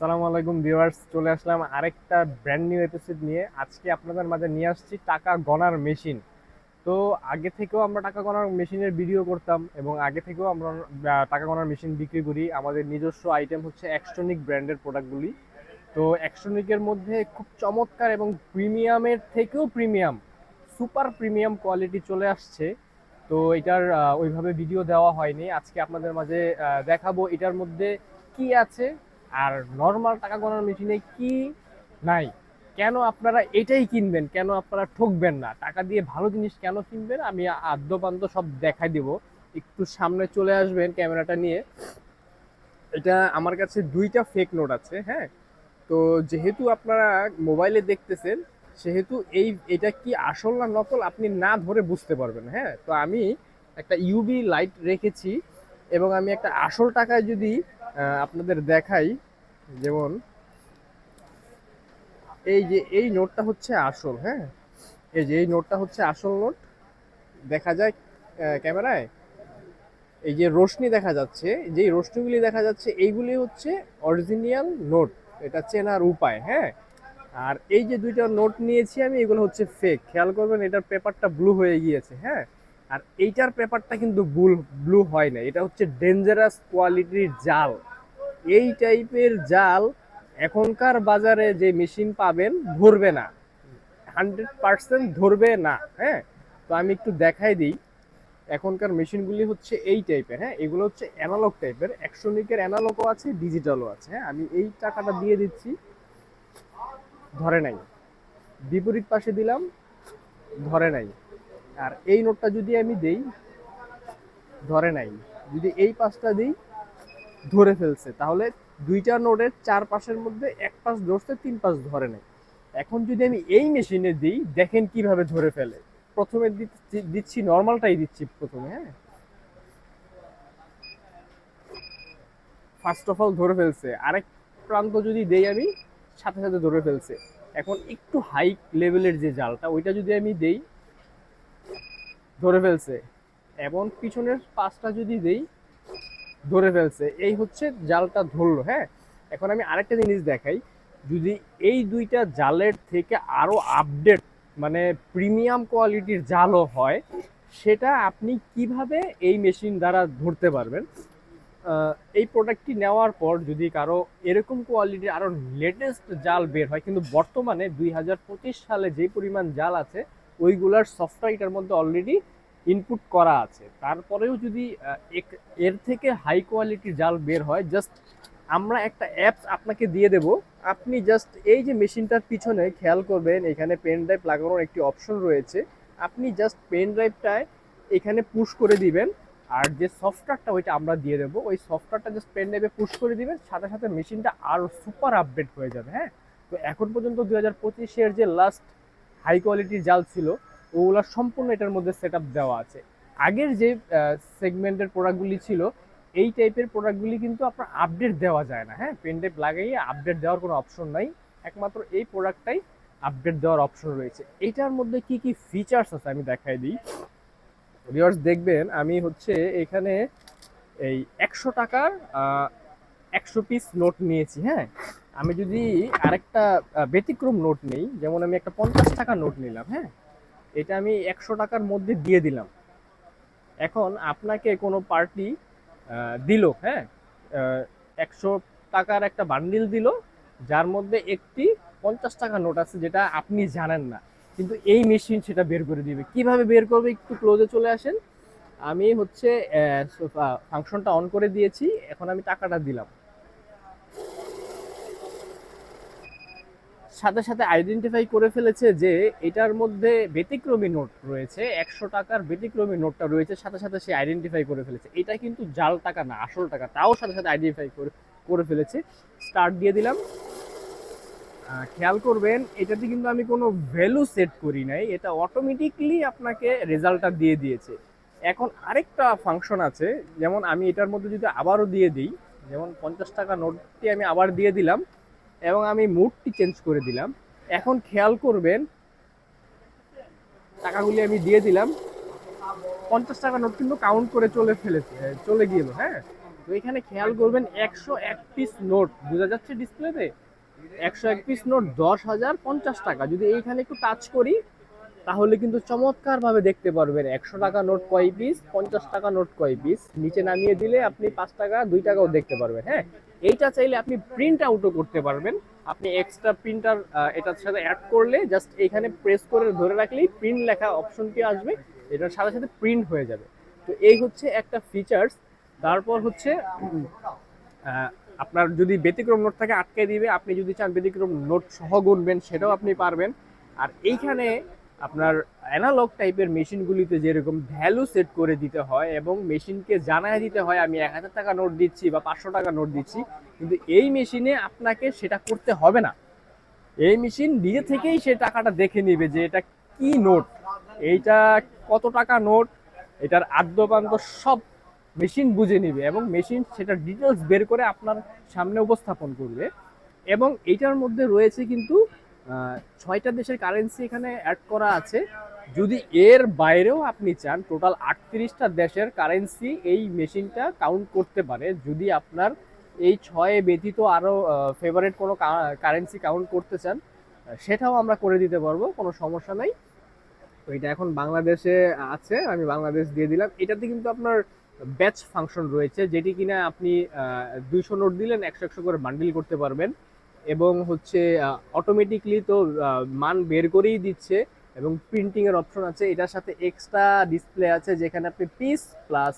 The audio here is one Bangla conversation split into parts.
সালামু আলাইকুম ভিউয়ার্স, চলে আসলাম আরেকটা ব্র্যান্ড নিউ এপিসোড নিয়ে। আজকে আপনাদের মাঝে নিয়ে আসছি টাকা গণার মেশিন তো আগে থেকেও আমরা টাকা গণার মেশিনের ভিডিও করতাম এবং আগে থেকেও আমরা টাকা গণার মেশিন বিক্রি করি। আমাদের নিজস্ব আইটেম হচ্ছে এক্সট্রনিক ব্র্যান্ডের প্রোডাক্টগুলি তো এক্সট্রনিকের মধ্যে খুব চমৎকার এবং প্রিমিয়ামের থেকেও প্রিমিয়াম সুপার প্রিমিয়াম কোয়ালিটি চলে আসছে। তো এটার ওইভাবে ভিডিও দেওয়া হয়নি। আজকে আপনাদের মাঝে দেখাবো এটার মধ্যে কি আছে। আর নর্মাল টাকা গণার মেশিনে কি নাই? কেন আপনারা এটাই কিনবেন? কেন আপনারা ঠকবেন না? টাকা দিয়ে ভালো জিনিস কেন কিনবেন? আমি আদ্যপান্ত সব দেখাই দিব। একটু সামনে চলে আসবেন ক্যামেরাটা নিয়ে। এটা আমার কাছে দুইটা ফেক নোট আছে হ্যাঁ? তো যেহেতু আপনারা মোবাইলে দেখতেছেন, সেহেতু এই, এটা কি আসল না নকল আপনি না ধরে বুঝতে পারবেন হ্যাঁ? তো আমি একটা ইউবি লাইট রেখেছি। এবং আমি একটা আসল টাকায় যদি আপনাদের দেখাই, যেমন, এই যে, এই নোটটা হচ্ছে আসল হ্যাঁ? এই যে, এই নোটটা হচ্ছে আসল নোট। দেখা যায় ক্যামেরায়, এই যে রোশনি দেখা যাচ্ছে যে রোশনিগুলি দেখা যাচ্ছে, এইগুলি হচ্ছে অরিজিনাল নোট। এটা চেনার উপায় হ্যাঁ? আর এই যে দুইটা নোট নিয়েছি আমি, এগুলো হচ্ছে ফেক খেয়াল করবেন, এটার পেপারটা ব্লু হয়ে গিয়েছে হ্যাঁ? আর এইটার পেপারটা কিন্তু ব্লু ব্লু হয় না এটা হচ্ছে ডেঞ্জারাস কোয়ালিটির জাল। এই টাইপের জাল এখনকার বাজারে যে মেশিন পাবেন, ধরবে না। হান্ড্রেড পার্সেন্ট ধরবে না হ্যাঁ? তো আমি একটু দেখাই দিই। এখনকার মেশিনগুলি হচ্ছে এই টাইপের হ্যাঁ? এগুলো হচ্ছে অ্যানালগ টাইপের। একশোনিকের অ্যানালগও আছে ডিজিটালও আছে হ্যাঁ? আমি এই টাকাটা দিয়ে দিচ্ছি। ধরে নাই। বিপরীত পাশে দিলাম, ধরে নাই। আর এই নোটটা যদি আমি দেই, ধরে নাই, যদি এই পাশটা দিই, ধরে ফেলছে, তাহলে দুইটা নোটের চার পাশের মধ্যে এক পাশ ধরছে, তিন পাশ ধরে নাই। এখন যদি আমি এই মেশিনে দিই, দেখেন কীভাবে ধরে ফেলে। প্রথমে দিচ্ছি- নর্মালটাই দিচ্ছি প্রথমে হ্যাঁ? ফার্স্ট অফ অল ধরে ফেলছে, আরেক প্রান্ত যদি দেই আমি, সাথে সাথে ধরে ফেলছে। এখন একটু হাই লেভেলের যে জালটা, ওইটা যদি আমি দেই ধরে ফেলছে। এবং পিছনের পাশটা যদি দেই, ধরে ফেলছে। এই হচ্ছে জালটা ধরলো হ্যাঁ? এখন আমি আরেকটা জিনিস দেখাই। যদি এই দুইটা জালের থেকে আরও আপডেট মানে প্রিমিয়াম কোয়ালিটির জালও হয়, সেটা আপনি কীভাবে এই মেশিন দ্বারা ধরতে পারবেন? এই প্রোডাক্টটি নেওয়ার পর যদি কারও এরকম কোয়ালিটির আরও লেটেস্ট জাল বের হয়, কিন্তু বর্তমানে দুই হাজার পঁচিশ সালে যে পরিমাণ জাল আছে ওইগুলার সফটওয়্যার এটার মধ্যে অলরেডি ইনপুট করা আছে। তারপরেও যদি এর থেকে হাই কোয়ালিটির জাল বের হয় জাস্ট আমরা একটা অ্যাপস আপনাকে দিয়ে দেব। আপনি জাস্ট এই যে মেশিনটার পিছনে খেয়াল করবেন, এখানে পেন ড্রাইভ লাগানোর একটি অপশন রয়েছে। আপনি জাস্ট পেন ড্রাইভটায় এখানে পুশ করে দিবেন। আর যে সফটওয়্যারটা ওইটা আমরা দিয়ে দেবো, ওই সফটওয়্যারটা জাস্ট পেন ড্রাইভে পুশ করে দিবেন, সাথে সাথে মেশিনটা আরও সুপার আপডেট হয়ে যাবে হ্যাঁ? তো এখন পর্যন্ত দু হাজার পঁচিশের যে লাস্ট হাই কোয়ালিটির জাল ছিল, ওগুলো সম্পূর্ণ এটার মধ্যে সেট দেওয়া আছে। আগের যে সেগমেন্টের প্রোডাক্টগুলি ছিল, এই টাইপের প্রোডাক্টগুলি কিন্তু আপনার আপডেট দেওয়া যায় না হ্যাঁ? পেন ড্রাইভ লাগাইয়ে আপডেট দেওয়ার কোনো অপশন নাই, একমাত্র এই প্রোডাক্টটাই আপডেট দেওয়ার অপশন রয়েছে। এইটার মধ্যে কি কি ফিচার্স আছে আমি দেখাই দিই। ভিউয়ার্স দেখবেন, আমি হচ্ছে এখানে এই একশো টাকার একশো পিস নোট নিয়েছি হ্যাঁ? আমি যদি আরেকটা ব্যতিক্রম নোট নেই, যেমন আমি একটা পঞ্চাশ টাকার নোট নিলাম হ্যাঁ? এটা আমি একশো টাকার মধ্যে দিয়ে দিলাম। এখন আপনাকে কোনো পার্টি দিল হ্যাঁ? একশো টাকার একটা বান্ডিল দিল, যার মধ্যে একটি পঞ্চাশ টাকা নোট আছে যেটা আপনি জানেন না। কিন্তু এই মেশিন সেটা বের করে দিবে। কীভাবে বের করবে একটু ক্লোজে চলে আসেন। আমি হচ্ছে ফাংশনটা অন করে দিয়েছি। এখন আমি টাকাটা দিলাম। সাথে সাথে আইডেন্টিফাই করে ফেলেছে যে এটার মধ্যে ব্যতিক্রমী নোট রয়েছে, একশো টাকার ব্যতিক্রমী নোটটা রয়েছে, সাথে সাথে সে আইডেন্টিফাই করে ফেলেছে। এটা কিন্তু জাল টাকা না, আসল টাকা, তাও সাথে সাথে আইডেন্টিফাই করে করে ফেলেছে। স্টার্ট দিয়ে দিলাম। খেয়াল করবেন, এটাতে কিন্তু আমি কোনো ভ্যালু সেট করি নাই, এটা অটোমেটিকলি আপনাকে রেজাল্টটা দিয়ে দিয়েছে। এখন আরেকটা ফাংশন আছে, যেমন আমি এটার মধ্যে যদি আবারও দিয়ে দিই, যেমন পঞ্চাশ টাকা নোটটি আমি আবার দিয়ে দিলাম এবং আমি মুডটি চেঞ্জ করে দিলাম। এখন খেয়াল করবেন, টাকাগুলি আমি দিয়ে দিলাম। পঞ্চাশ টাকা নোট কিন্তু কাউন্ট করে চলে ফেলেছে চলে গিয়েলো হ্যাঁ। তো এখানে খেয়াল করবেন, একশো এক পিস নোট বোঝা যাচ্ছে ডিসপ্লেতে একশো এক পিস নোট দশ হাজার পঞ্চাশ টাকা। যদি এইখানে একটু টাচ করি তাহলে কিন্তু চমৎকার ভাবে দেখতে পারবেন। একশো টাকা নোট কয় পিস পঞ্চাশ টাকা নোট কয় পিস নিচে নামিয়ে দিলে আপনি পাঁচ টাকা, দুই টাকাও দেখতে পারবেন হ্যাঁ? এইটা চাইলে আপনি প্রিন্ট আউটও করতে পারবেন। আপনি এক্সট্রা প্রিন্টার এটার সাথে অ্যাড করলে জাস্ট এখানে প্রেস করে ধরে রাখলেই প্রিন্ট লেখা অপশনটি আসবে। এটার সাথে সাথে প্রিন্ট হয়ে যাবে। তো এই হচ্ছে একটা ফিচার্স তারপর হচ্ছে আপনার যদি ব্যতিক্রম নোট থাকে, আটকে দিবে। আপনি যদি চান ব্যতিক্রম নোট সহ গুনবেন, সেটাও আপনি পারবেন। আর এইখানে আপনার অ্যানালগ টাইপের মেশিনগুলিতে যেরকম ভ্যালু সেট করে দিতে হয় এবং মেশিনকে জানায় দিতে হয়, আমি এক হাজার টাকা নোট দিচ্ছি বা পাঁচশো টাকা নোট দিচ্ছি, কিন্তু এই মেশিনে আপনাকে সেটা করতে হবে না। এই মেশিন নিজে থেকেই সে টাকাটা দেখে নিবে যে এটা কি নোট এইটা কত টাকা নোট এটার আদ্যপান্ত সব মেশিন বুঝে নিবে এবং মেশিন সেটা ডিটেলস বের করে আপনার সামনে উপস্থাপন করবে। এবং এইটার মধ্যে রয়েছে কিন্তু ছয়টা দেশের কারেন্সি এখানে অ্যাড করা আছে। যদি এর বাইরেও আপনি চান টোটাল আটত্রিশটা দেশের কারেন্সি এই মেশিনটা কাউন্ট করতে পারে। যদি আপনার এই ছয় ব্যতীত আরও ফেভারেট কোনো কারেন্সি কাউন্ট করতে চান সেটাও আমরা করে দিতে পারব, কোনো সমস্যা নাই। তো এটা এখন বাংলাদেশে আছে, আমি বাংলাদেশ দিয়ে দিলাম। এটাতে কিন্তু আপনার ব্যাচ ফাংশন রয়েছে, যেটি কিনা আপনি দুইশো নোট দিলেন, একশো একশো করে বান্ডিল করতে পারবেন। এবং হচ্ছে অটোমেটিকলি তো মান বের করেই দিচ্ছে এবং প্রিন্টিংয়ের অপশন আছে। এটার সাথে এক্সট্রা ডিসপ্লে আছে যেখানে আপনি পিস প্লাস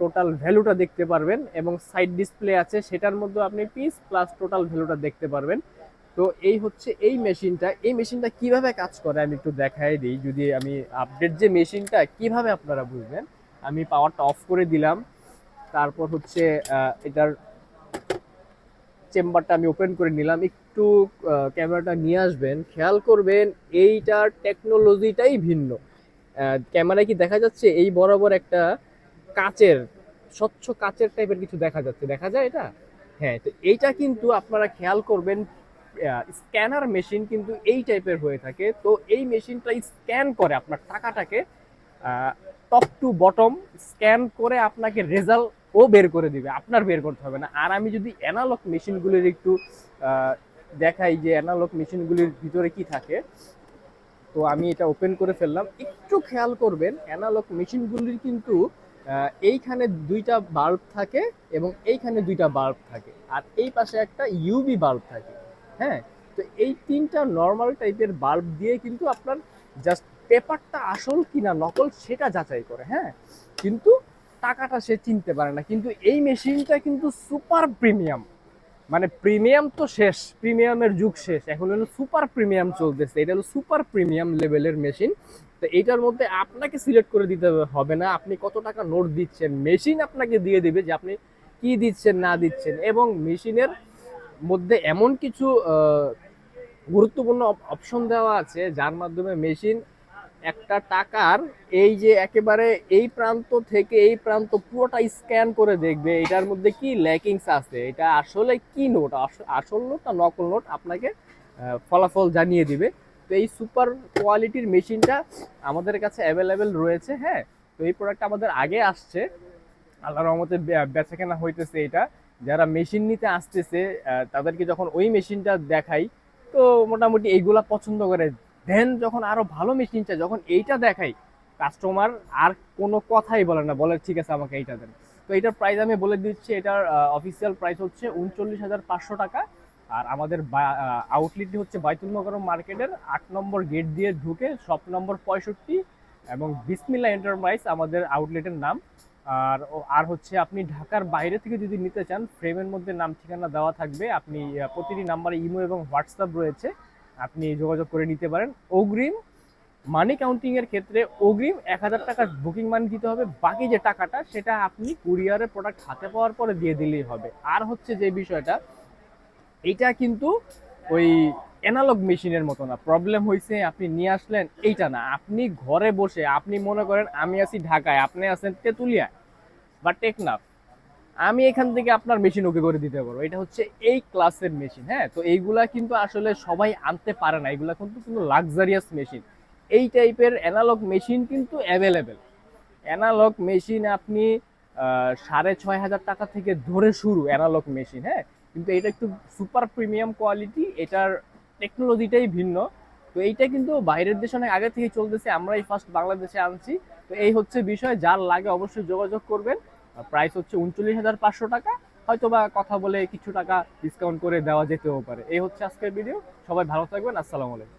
টোটাল ভ্যালুটা দেখতে পারবেন এবং সাইড ডিসপ্লে আছে সেটার মধ্যে আপনি পিস প্লাস টোটাল ভ্যালুটা দেখতে পারবেন। তো এই হচ্ছে এই মেশিনটা এই মেশিনটা কীভাবে কাজ করে আমি একটু দেখাই দিই। যদি আমি আপডেট যে মেশিনটা কীভাবে আপনারা বুঝবেন? আমি পাওয়ারটা অফ করে দিলাম। তারপর হচ্ছে এটার চেম্বারটা আমি ওপেন করে নিলাম। একটু ক্যামেরাটা নিয়ে আসবেন। খেয়াল করবেন, এইটার টেকনোলজিটাই ভিন্ন। ক্যামেরায় কি দেখা যাচ্ছে? এই বরাবর একটা কাচের, স্বচ্ছ কাচের টাইপের কিছু দেখা যাচ্ছে। দেখা যায় এটা? হ্যাঁ তো এইটা কিন্তু আপনারা খেয়াল করবেন স্ক্যানার মেশিন কিন্তু এই টাইপের হয়ে থাকে। তো এই মেশিনটা স্ক্যান করে আপনার টাকাটাকে টপ টু বটম স্ক্যান করে আপনাকে রেজাল্ট ও বের করে দিবে, আপনার বের করতে হবে না। আর আমি যদি অ্যানালগ মেশিনগুলির একটু দেখাই যে অ্যানালগ মেশিনগুলির ভিতরে কি থাকে, তো আমি এটা ওপেন করে ফেললাম। একটু খেয়াল করবেন অ্যানালগ মেশিনগুলির কিন্তু এইখানে দুইটা বাল্ব থাকে এবং এইখানে দুইটা বাল্ব থাকে। আর এই পাশে একটা ইউবি বাল্ব থাকে হ্যাঁ? তো এই তিনটা নর্মাল টাইপের বাল্ব দিয়ে কিন্তু আপনার জাস্ট পেপারটা আসল কিনা নকল সেটা যাচাই করে হ্যাঁ? কিন্তু টাকাটা সে চিনতে পারে না। কিন্তু এই মেশিনটা কিন্তু সুপার প্রিমিয়াম। মানে প্রিমিয়াম তো শেষ, প্রিমিয়ামের যুগ শেষ। এখন হলো সুপার প্রিমিয়াম চলতেছে। এটা হলো সুপার প্রিমিয়াম লেভেলের মেশিন। তো এইটার মধ্যে আপনাকে সিলেক্ট করে দিতে হবে না। আপনি কত টাকা নোট দিচ্ছেন, মেশিন আপনাকে দিয়ে দিবে যে আপনি কি দিচ্ছেন, না দিচ্ছেন। এবং মেশিনের মধ্যে এমন কিছু গুরুত্বপূর্ণ অপশন দেওয়া আছে, যার মাধ্যমে মেশিন একটা টাকার এই যে একেবারে এই প্রান্ত থেকে এই প্রান্ত পুরোটা স্ক্যান করে দেখবে, এটার মধ্যে কি ল্যাকিংস আছে, এটা আসলে কি নোট আসল নোট না নকল নোট আপনাকে ফলাফল জানিয়ে দিবে। তো এই সুপার কোয়ালিটির মেশিনটা আমাদের কাছে অ্যাভেলেবেল রয়েছে হ্যাঁ? তো এই প্রোডাক্ট আমাদের আগে আসছে। আল্লাহ রহমতে বেচাকেনা হইতেছে এটা। যারা মেশিন নিতে আসতেছে তাদেরকে যখন ওই মেশিনটা দেখাই, তো মোটামুটি এইগুলা পছন্দ করে দেন যখন আরও ভালো মেশিন চাই, যখন এইটা দেখাই কাস্টমার আর কোনো কথাই বলে না, বলে, ঠিক আছে, আমাকে এইটা দেন। তো এটার প্রাইস আমি বলে দিচ্ছি, এটার অফিসিয়াল প্রাইস হচ্ছে উনচল্লিশ হাজার পাঁচশো টাকা। আর আমাদের আউটলেটটি হচ্ছে বাইতুল মকরম মার্কেটের আট নম্বর গেট দিয়ে ঢুকে শপ নম্বর পঁয়ষট্টি এবং বিসমিল্লা এন্টারপ্রাইজ আমাদের আউটলেটের নাম। আর আর হচ্ছে আপনি ঢাকার বাইরে থেকে যদি নিতে চান ফ্রেমের মধ্যে নাম ঠিকানা দেওয়া থাকবে। আপনি প্রতিটি নাম্বারে ইমো এবং হোয়াটসঅ্যাপ রয়েছে। আপনি যোগাযোগ করে নিতে পারেন। অগ্রিম মানি কাউন্টিং এর ক্ষেত্রে অগ্রিম এক হাজার টাকার বুকিং মানি দিতে হবে। বাকি যে টাকাটা, সেটা আপনি কুরিয়ারের প্রোডাক্ট হাতে পাওয়ার পরে দিয়ে দিলেই হবে। আর হচ্ছে যে বিষয়টা, এইটা কিন্তু ওই অ্যানালগ মেশিনের মতো না। প্রবলেম হয়েছে আপনি নিয়ে আসলেন, এইটা না। আপনি ঘরে বসে, আপনি মনে করেন, আমি আছি ঢাকায়, আপনি আছেন তেঁতুলিয়া বা টেকনাফ। আমি এখান থেকে আপনার মেশিন ওকে করে দিতে পারব। এটা হচ্ছে এই ক্লাসের মেশিন হ্যাঁ? তো এইগুলা কিন্তু আসলে সবাই আনতে পারে না। এগুলা কিন্তু কিন্তু লাক্সারিয়াস মেশিন এই টাইপের অ্যানালগ মেশিন কিন্তু অ্যাভেলেবেল অ্যানালগ মেশিন আপনি সাড়ে ছয় হাজার টাকা থেকে ধরে শুরু অ্যানালগ মেশিন হ্যাঁ? কিন্তু এটা একটু সুপার প্রিমিয়াম কোয়ালিটি এটার টেকনোলজিটাই ভিন্ন। তো এইটা কিন্তু বাইরের দেশে অনেক আগে থেকে চলতেছে, আমরাই ফার্স্ট বাংলাদেশে আনছি। তো এই হচ্ছে বিষয়, যার লাগে অবশ্যই যোগাযোগ করবেন। প্রাইস হচ্ছে উনচল্লিশ হাজার পাঁচশো টাকা। হয়তো বা কথা বলে কিছু টাকা ডিসকাউন্ট করে দেওয়া যেতেও পারে। এই হচ্ছে আজকের ভিডিও সবাই ভালো থাকবেন। আসসালামু আলাইকুম।